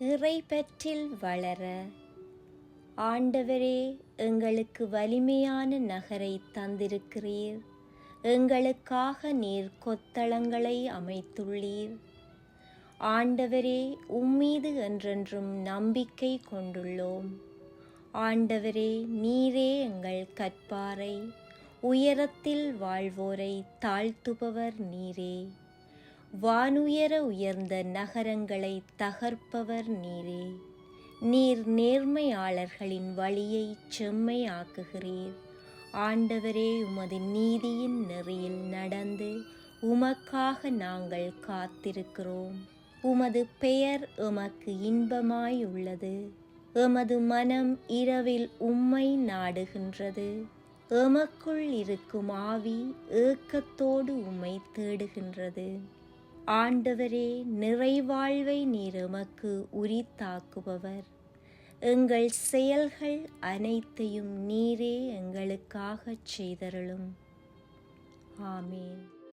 இறைப்பற்றில் வளர. ஆண்டவரே எங்களுக்கு வலிமையான நகரை தந்திருக்கிறீர். எங்களுக்காக நீர் கொத்தளங்களை அமைத்துள்ளீர். ஆண்டவரே உம்மீது என்றென்றும் நம்பிக்கை கொண்டுள்ளோம். ஆண்டவரே நீரே எங்கள் கற்பாரை உயரத்தில் வாழ்வோரை தாழ்த்துபவர் நீரே. வானுயர உயர்ந்த நகரங்களை தகர்ப்பவர் நீரே. நீர் நேர்மையாளர்களின் வழியை செம்மையாக்குகிறீர். ஆண்டவரே உமது நீதியின் நெறியில் நடந்து உமக்காக நாங்கள் காத்திருக்கிறோம். உமது பெயர் எமக்கு இன்பமாய் உள்ளது எமது மனம் இரவில் உம்மை நாடுகின்றது. எமக்குள் இருக்கும் ஆவி ஏக்கத்தோடு உம்மை தேடுகின்றது. ஆண்டவரே நிறைவாழ்வை நீர் எமக்கு உரித்தாக்குபவர். எங்கள் செயல்கள் அனைத்தையும் நீரே எங்களுக்காகச் செய்தருளும். ஆமேன்.